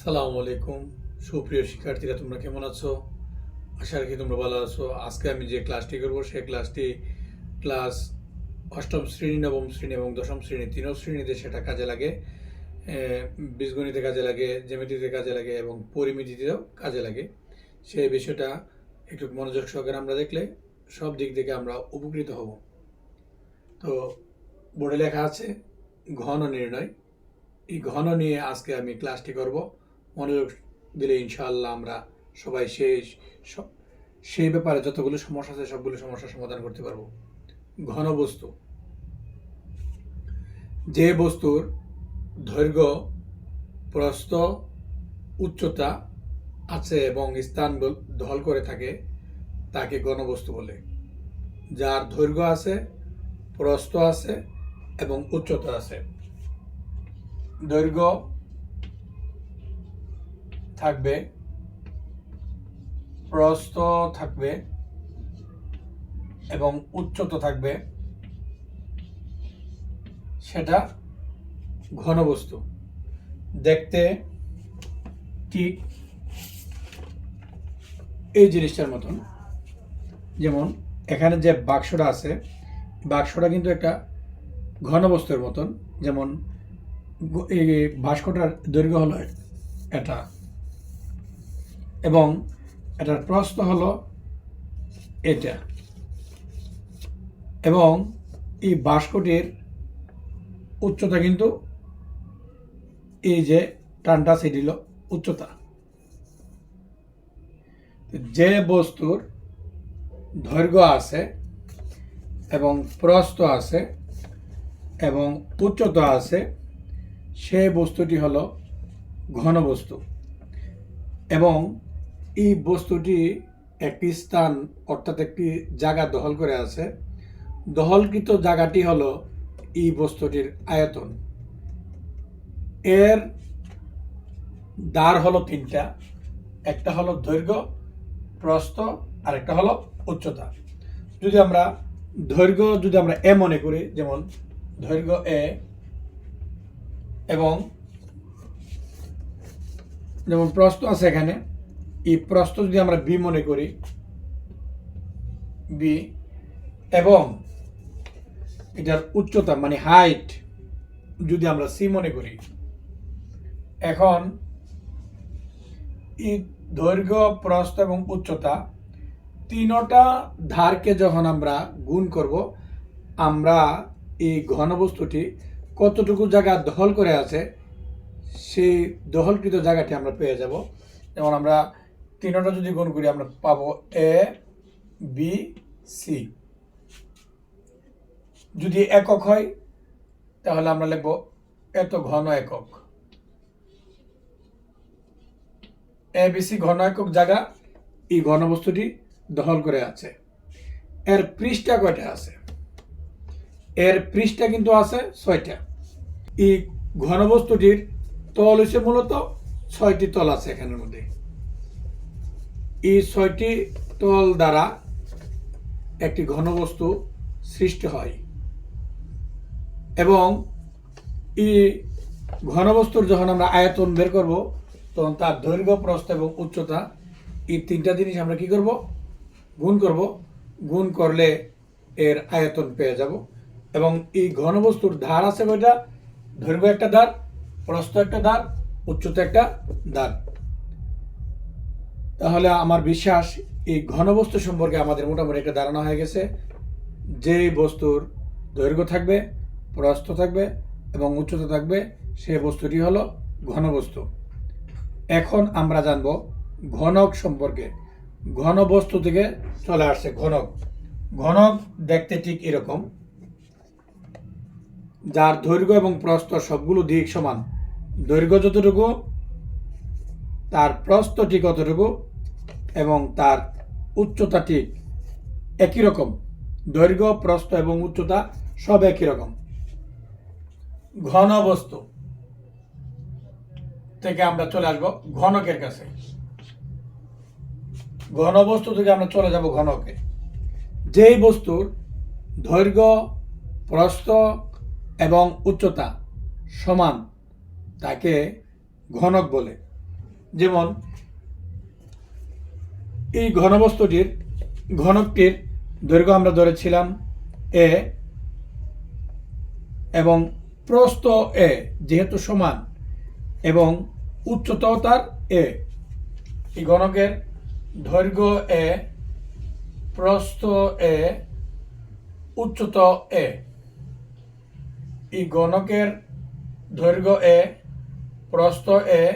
সালামু আলাইকুম। সুপ্রিয় শিক্ষার্থীরা, তোমরা কেমন আছো? আশা রাখি তোমরা ভালো আছো। আজকে আমি যে ক্লাসটি করব, সেই ক্লাসটি ক্লাস অষ্টম শ্রেণি, নবম শ্রেণি এবং দশম শ্রেণি তিন শ্রেণীতে সেটা কাজে লাগে বীজগণিতে কাজে লাগে, জ্যামিতিতে কাজে লাগে এবং পরিমিতিতেও কাজে লাগে। সেই বিষয়টা একটু মনোযোগ সহকারে আমরা দেখলে সব দিক থেকে আমরা উপকৃত হব। তো বোর্ডে লেখা আছে, ঘন নির্ণয়। ঘন নিয়ে আজকে আমি ক্লাসটি করব। মনোযোগ দিলে ইনশাআল্লাহ আমরা সবাই স- সেই ব্যাপারে যতগুলো সমস্যা আছে সবগুলো সমস্যার সমাধান করতে পারব। ঘন বস্তু। যে বস্তুর দৈর্ঘ্য, প্রস্থ, উচ্চতা আছে এবং স্থান দখল করে থাকে, তাকে ঘনবস্তু বলে। যার দৈর্ঘ্য আছে, প্রস্থ আছে এবং উচ্চতা আছে। দৈর্ঘ্য থাকবে, প্রস্থ থাকবে এবং উচ্চতা থাকবে সেটা ঘনবস্তু। দেখতে ঠিক এই জিনিসটার মতন। যেমন এখানে যে বাক্সটা আছে, বাক্সটা কিন্তু একটা ঘনবস্তুর মতন। যেমন এই ভাস্কটার দৈর্ঘ্য হলো এটা। এবং এটার প্রস্থ হলো এটা। এবং এই বাস্কটির উচ্চতা কিন্তু এই যে টানটা, সেটি হলো উচ্চতা। যে বস্তুর দৈর্ঘ্য আছে এবং প্রস্থ আছে এবং উচ্চতা আছে সেই বস্তুটি হলো ঘনবস্তু এবং এই বস্তুটি একটি স্থান, অর্থাৎ একটি জায়গা দখল করে আছে। দখলকৃত জায়গাটি হলো এই বস্তুটির আয়তন। এর দ্বার হলো তিনটা। একটা হলো দৈর্ঘ্য, প্রস্থ আর একটা হলো উচ্চতা। যদি আমরা দৈর্ঘ্য যদি আমরা এ মনে করি, যেমন দৈর্ঘ্য এ এবং যেমন প্রস্থ আছে এখানে, এই প্রস্থ যদি আমরা বি মনে করি, বি এবং এটার উচ্চতা মানে হাইট যদি আমরা সি মনে করি, এখন এই দৈর্ঘ্য, প্রস্থ এবং উচ্চতা তিনটা ধারকে যখন আমরা গুণ করব, আমরা এই ঘনবস্তুটি কতটুকু জায়গা দখল করে আছে, সেই দখলকৃত জায়গাটি আমরা পেয়ে যাব। যেমন আমরা তিনটা যদি গুণ করি, আমরা পাবো এ বি সি যদি একক হয়, তাহলে আমরা লিখব এত ঘন একক। এ বি সি ঘন একক জায়গা, এই ঘনবস্তুটি দখল করে আছে। এর পৃষ্ঠা কয়টা আছে? এর পৃষ্ঠা কিন্তু আছে ছয়টা। এই ঘনবস্তুটির তল হচ্ছে মূলত ছয়টি তল আছে এখানের মধ্যে। এই ছয়টি তল দ্বারা একটি ঘনবস্তু সৃষ্টি হয় এবং এই ঘনবস্তুর যখন আমরা আয়তন বের করব, তখন তার দৈর্ঘ্য, প্রস্থ এবং উচ্চতা এই তিনটা জিনিস আমরা কি করব? গুণ করব। গুণ করলে এর আয়তন পেয়ে যাব এবং এই ঘনবস্তুর ধার আছে কয়টা? দৈর্ঘ্য একটা ধার প্রস্থ একটা ধার উচ্চতা একটা ধার তাহলে আমার বিশ্বাস, এই ঘনবস্তু সম্পর্কে আমাদের মোটামুটি একটা ধারণা হয়ে গেছে। যে বস্তুর দৈর্ঘ্য থাকবে, প্রস্থ থাকবে এবং উচ্চতা থাকবে সেই বস্তুটি হলো ঘনবস্তু। এখন আমরা জানব ঘনক সম্পর্কে। ঘনবস্তু থেকে চলে আসছে ঘনক। ঘনক দেখতে ঠিক এরকম। যার দৈর্ঘ্য এবং প্রস্থ সবগুলো দিক সমান। দৈর্ঘ্য যতটুকু, তার প্রস্থ ঠিক কতটুকু এবং তার উচ্চতা ঠিক একই রকম। দৈর্ঘ্য, প্রস্থ এবং উচ্চতা সব একই রকম। ঘন বস্তু থেকে আমরা চলে আসব ঘনকের কাছে। ঘনবস্তু থেকে আমরা চলে যাব ঘনকে। যেই বস্তুর দৈর্ঘ্য, প্রস্থ এবং উচ্চতা সমান তাকে ঘনক বলে। যেমন, এই ঘনবস্তুটির ঘনকটির দৈর্ঘ্য আমরা ধরেছিলাম এ এবং প্রস্থ এ যেহেতু সমান এবং উচ্চতাও তার এ এই গণকের দৈর্ঘ্য এ প্রস্থ এ উচ্চতা এ এই গণকের দৈর্ঘ্য এ, প্রস্থ এ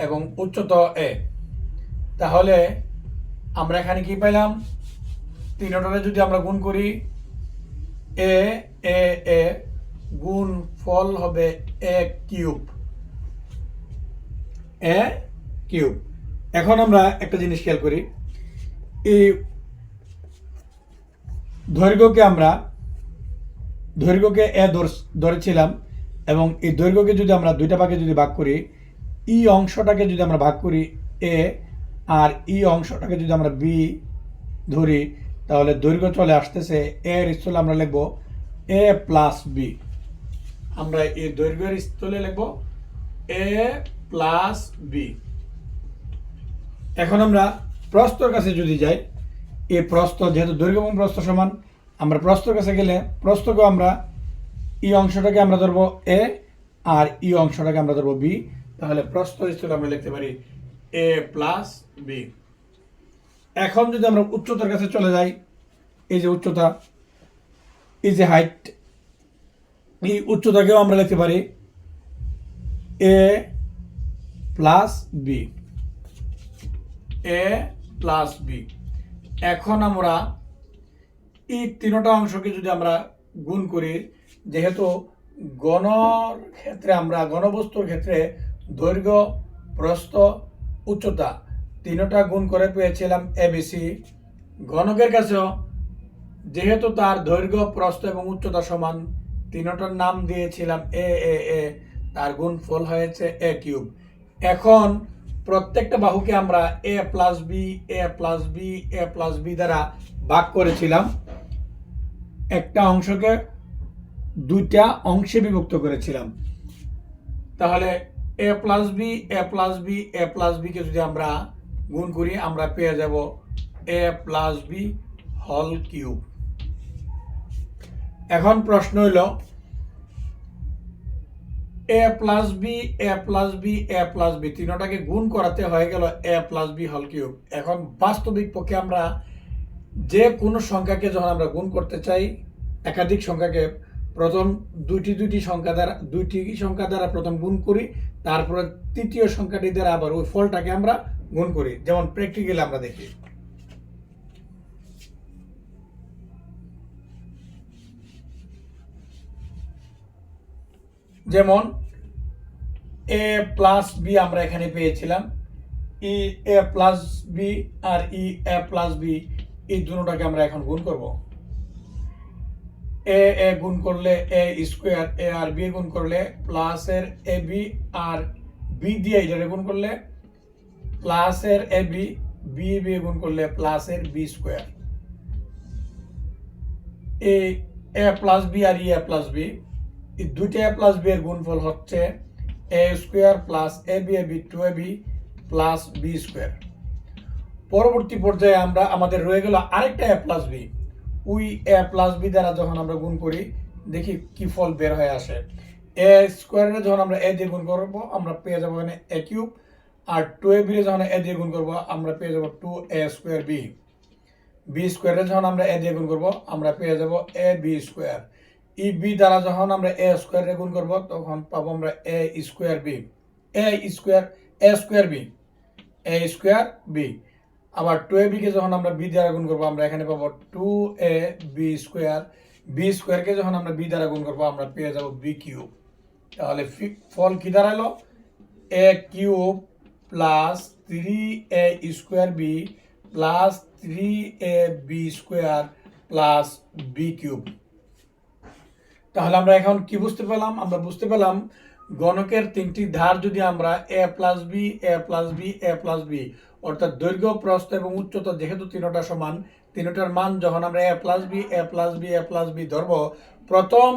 এবং উচ্চতা এ। তাহলে আমরা এখানে কি পেলাম? তিনটারে যদি আমরা গুণ করি, এ এ এ গুণ ফল হবে এ কিউব। এ কিউব। এখন আমরা একটা জিনিস খেয়াল করি। এই দৈর্ঘ্যকে আমরা দৈর্ঘ্যকে এ ধর- ধরেছিলাম এবং এই দৈর্ঘ্যকে যদি আমরা দুইটা ভাগে যদি ভাগ করি, ই অংশটাকে যদি আমরা ভাগ করি এ আর ই অংশটাকে যদি আমরা বি ধরি, তাহলে দৈর্ঘ্য চলে আসতেছে এর স্থলে আমরা লিখব এ প্লাস বি। আমরা এই দৈর্ঘ্যের স্থলে লিখব এ প্লাস বি। এখন আমরা প্রস্তর কাছে যদি যাই, এই প্রস্থ যেহেতু দৈর্ঘ্য এবং সমান আমরা প্রস্তর কাছে গেলে প্রস্থকে আমরা ই অংশটাকে আমরা ধরবো এ আর ই অংশটাকে আমরা ধরবো বি। তাহলে প্রস্তর স্থলে আমরা লিখতে পারি এ প্লাস বি। এখন যদি আমরা উচ্চতার কাছে চলে যাই, এই যে উচ্চতা, এই যে হাইট, এই উচ্চতাকেও আমরা লিখতে পারি A plus B. A plus B. এখন আমরা এই তিনটা অংশকে যদি আমরা গুণ করি, যেহেতু গণর ক্ষেত্রে আমরা, গণবস্তুর ক্ষেত্রে দৈর্ঘ্য, প্রস্থ, উচ্চতা তিনটা গুণ করে পেয়েছিলাম এবিসি গণকের কাছেও যেহেতু তার দৈর্ঘ্য, প্রস্থ এবং উচ্চতা সমান, তিনটার নাম দিয়েছিলাম এ এ এ, তার গুণফল হয়েছে এ কিউব। এখন প্রত্যেকটা বাহুকে আমরা A plus B, A plus B, A plus B দ্বারা ভাগ করেছিলাম। একটা অংশকে দুইটা অংশে বিভক্ত করেছিলাম। তাহলে A plus B A plus B A plus বিকে যদি আমরা গুণ করি, আমরা পেয়ে যাব এ প্লাস বি হল কিউব এখন প্রশ্ন হইল A plus B A plus B A plus B তিনটাকে গুণ করাতে হয়ে গেল এ প্লাস বি হল কিউব এখন বাস্তবিক পক্ষে আমরা যে কোনো সংখ্যাকে যখন আমরা গুণ করতে চাই, একাধিক সংখ্যাকে প্রথম দুইটি দুইটি সংখ্যা দ্বারা, দুইটি সংখ্যা দ্বারা প্রথম গুণ করি, তারপরে তৃতীয় সংখ্যাটি দ্বারা আবার ওই ফলটাকে আমরা গুণ করি। যেমন প্র্যাকটিক্যালি আমরা দেখি। যেমন এ প্লাস বি আমরা এখানে পেয়েছিলাম। ই, এ প্লাস বি আর ই, এ প্লাস বি এই দুটোটাকে আমরা এখন গুণ করব। এ এ গুণ করলে এ স্কোয়ার, এ আর বি গুণ করলে প্লাসের এ বি আর বি দিয়ে এটা গুণ করলে প্লাসের এ বি বি বি গুণ করলে প্লাসের B square. A A plus B আর ই এ প্লাস বি, এই দুইটা এ প্লাস বি এর গুণফল হচ্ছে A square plus A B A B, two A B plus B square. পরবর্তী পর্যায়ে আমরা আমাদের রয়ে গেল আরেকটা এ প্লাস বি উই এ প্লাস বি দ্বারা যখন আমরা গুণ করি, দেখি কি ফল বের হয়ে আসে। এ স্কোয়ারে যখন আমরা এ দিয়ে গুণ করব, আমরা পেয়ে যাব এখানে এ কিউব আর টু এ বি যখন এ দিয়ে গুণ করব, আমরা পেয়ে যাব two A square B B স্কোয়ারে যখন আমরা এ দিয়ে গুণ করব, আমরা পেয়ে যাব এ বি স্কোয়ার ই বি দ্বারা যখন আমরা এ স্কোয়ারে গুণ করব, তখন পাবো আমরা A square B A square A square B A square B আবার টু এ বিকে যখন আমরা বি দ্বারা গুণ করব, আমরা এখানে পাবো two A B square B স্কোয়ারকে যখন আমরা বি দ্বারা গুণ করব, আমরা পেয়ে যাব বি কিউব তাহলে ফল কি দাঁড়াল? A cube plus three A square B plus three A B square plus B cube তাহলে আমরা এখন কি বুঝতে পেলাম? আমরা বুঝতে পেলাম গণকের তিনটি ধার যদি আমরা A plus B, A plus B, A plus B, অর্থাৎ দৈর্ঘ্য, প্রস্থ এবং উচ্চতা যেহেতু তিনটা সমান, তিনটার মান যখন আমরা A plus B, A plus B, A plus B ধরব, প্রথম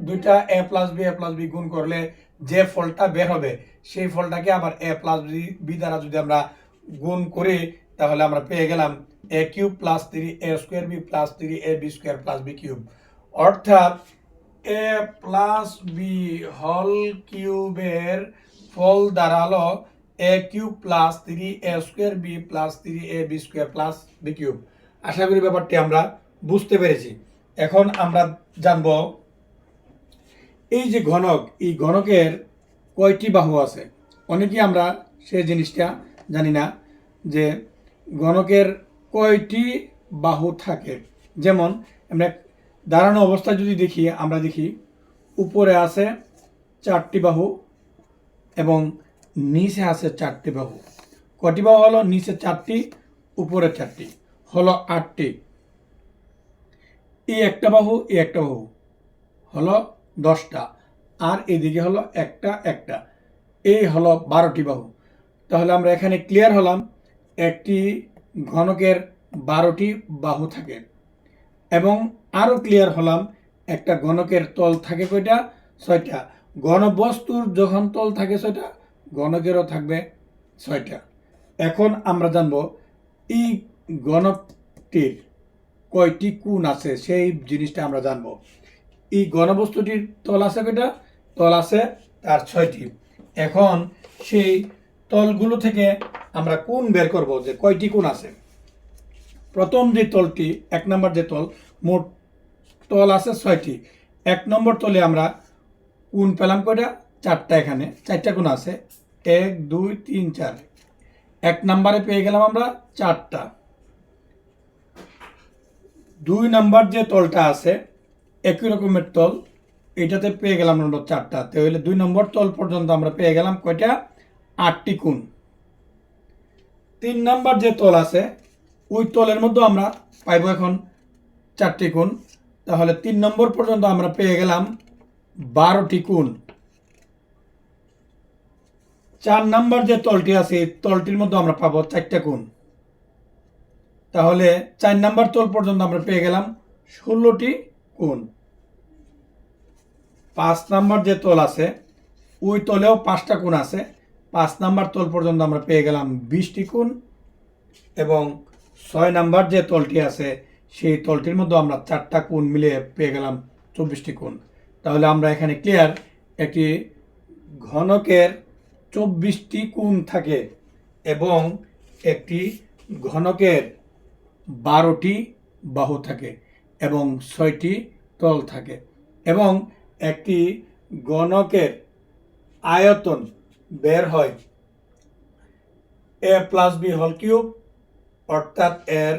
দুইটা A plus B, A plus B গুণ করলে যে ফলটা বের হবে, সেই ফলটাকে আবার এ প্লাস বি বি দ্বারা যদি আমরা গুণ করি, তাহলে আমরা পেয়ে গেলাম A cube plus three, A square B plus three, A B square plus B cube. অর্থাৎ এ প্লাস বি হল কিউবের ফল দাঁড়াল A cube plus three A square B plus three A B square plus B cube আশা করি ব্যাপারটি আমরা বুঝতে পেরেছি। এখন আমরা জানব, এই যে ঘনক, এই ঘনকের কয়টি বাহু আছে? অনেকেই আমরা সে জিনিসটা জানি না যে ঘনকের কয়টি বাহু থাকে। যেমন আমরা দাঁড়ানো অবস্থায় যদি দেখি, আমরা দেখি উপরে আছে চারটি বাহু এবং নিচে আছে চারটি বাহু। কটি বাহু হলো? নিচে চারটি, উপরে চারটি। হলো আটটি। এই একটা বাহু, এই একটা বাহু। হলো দশটা। আর এদিকে হলো একটা একটা। এই হলো বারোটি বাহু। তাহলে আমরা এখানে ক্লিয়ার হলাম, একটি ঘনকের বারোটি বাহু থাকে। এবং আরও ক্লিয়ার হলাম, একটা গণকের তল থাকে কয়টা? ছয়টা। গণবস্তুর যখন তল থাকে ছয়টা, গণকেরও থাকবে ছয়টা। এখন আমরা জানব এই গণকটির কয়টি কোণ আছে? সেই জিনিসটা আমরা জানব। এই গণবস্তুটির তল আছে কয়টা? তল আছে তার ছয়টি। এখন সেই তলগুলো থেকে আমরা কোণ বের করব যে কয়টি কোণ আছে? প্রথম যে তলটি, এক নম্বর যে তল, মোট তল আছে ছয়টি। এক নম্বর তলে আমরা কোণ পেলাম কয়টা? চারটা এখানে। চারটা কোন আছে? এক, দুই, তিন, চার। এক নম্বরে পেয়ে গেলাম আমরা চারটা। দুই নাম্বার যে তলটা আছে, একই রকমের তল, এটাতে পেয়ে গেলাম আমরা চারটা। তাহলে দুই নম্বর তল পর্যন্ত আমরা পেয়ে গেলাম কয়টা? আটটি কোণ। তিন নাম্বার যে তল আছে ওই তলের মধ্যে আমরা পাইব এখন চারটি কোণ। তাহলে তিন নম্বর পর্যন্ত আমরা পেয়ে গেলাম বারোটি কোণ। চার নাম্বার যে তলটি আছে তলটির মধ্যে আমরা পাবো চারটা কোণ। তাহলে চার নাম্বার তল পর্যন্ত আমরা পেয়ে গেলাম ষোলোটি কোণ। পাঁচ নাম্বার যে তল আছে, ওই তলেও পাঁচটা কোণ আছে। পাঁচ নাম্বার তল পর্যন্ত আমরা পেয়ে গেলাম বিশটি কোণ এবং ছয় নাম্বার যে তলটি আছে, সেই তলটির মধ্যে আমরা চারটা কোণ মিলিয়ে পেয়ে গেলাম চব্বিশটি কোণ। তাহলে আমরা এখানে ক্লিয়ার একটি ঘনকের চব্বিশটি কোণ থাকে এবং একটি ঘনকের বারোটি বাহু থাকে এবং ছয়টি তল থাকে এবং একটি গণকের আয়তন বের হয় এ প্লাস বি হল কিউব অর্থাৎ এর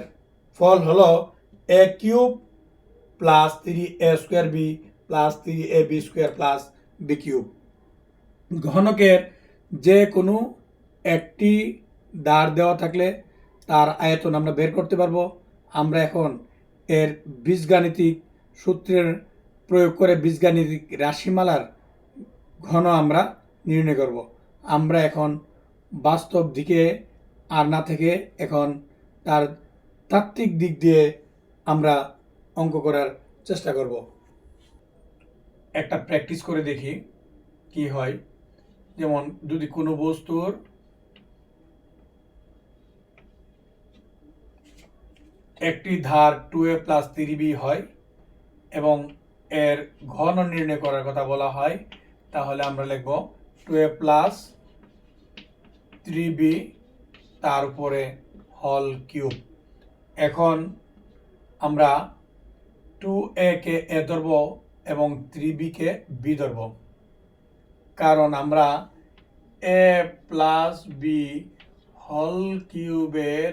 ফল হল A cube plus three A square B plus three A B square plus B cube ঘনকের যে কোনো একটি দাঁড় দেওয়া থাকলে তার আয়তন আমরা বের করতে পারব। আমরা এখন এর বীজগাণিতিক সূত্রের প্রয়োগ করে বীজগাণিতিক রাশিমালার ঘন আমরা নির্ণয় করব। আমরা এখন বাস্তব দিকে আর না থেকে এখন তার তাত্ত্বিক দিক দিয়ে আমরা অঙ্ক করার চেষ্টা করব। একটা প্র্যাকটিস করে দেখি কি হয়। যেমন যদি কোনো বস্তুর একটি ধার two A plus three B হয় এবং এর ঘন নির্ণয় করার কথা বলা হয়, তাহলে আমরা লিখব two A plus three B তার উপরে হল কিউব এখন আমরা টু এ কে এ ধরব এবং থ্রি বি কে বি ধরব। কারণ আমরা এ প্লাস বি হল কিউবের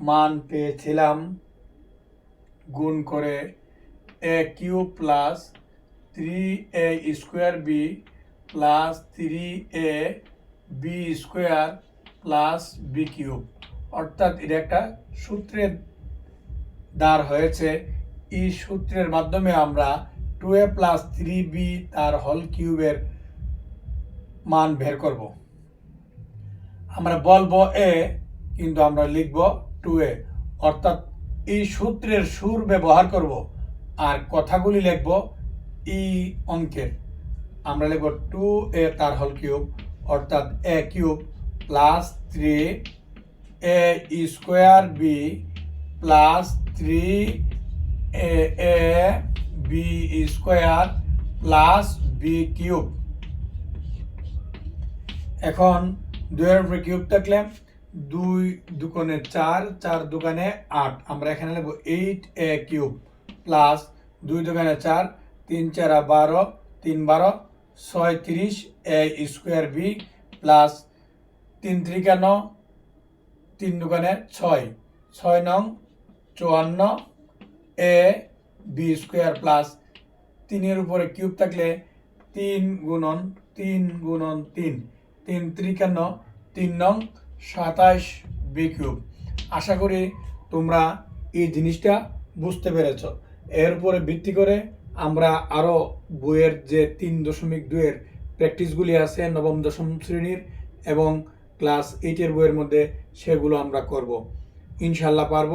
মান পেয়েছিলাম গুণ করে A cube plus three A square B plus three A B square plus B cube অর্থাৎ এটা একটা সূত্রের দ্বার হয়েছে। এই সূত্রের মাধ্যমে আমরা two A plus three B তার হল কিউবের মান বের করব। আমরা বলব এ কিন্তু আমরা লিখব টু এ অর্থাৎ এই সূত্রের সুর ব্যবহার করব আর কথাগুলি লিখব এই অঙ্কের। আমরা লিখব টু এ তার হল কিউব অর্থাৎ A cube plus three A square B plus three A A B square plus B cube এখন দুইয়ের উপরে কিউব থাকলে দুই দুকোণে চার চার দোকানে আট। আমরা এখানে লিখব এইট এ কিউব প্লাস দুই দোকানে চার, তিন চারা বারো, তিন বারো ছয়ত্রিশ এ স্কোয়ার বি প্লাস তিন ত্রিকান্ন তিন দোকানে ছয়। ছয় নং চুয়ান্ন, এ বি স্কোয়ার প্লাস তিনের উপরে কিউব থাকলে তিন গুণন তিন গুণন তিন। তিন ত্রিকান্ন তিন নং সাতাশ বি কিউব আশা করি তোমরা এই জিনিসটা বুঝতে পেরেছ। এর উপরে ভিত্তি করে আমরা আরও বইয়ের যে তিন দশমিক দুইয়ের প্র্যাকটিসগুলি আছে, নবম দশম শ্রেণির এবং ক্লাস এইটের বইয়ের মধ্যে সেগুলো আমরা করব। ইনশাল্লাহ পারব।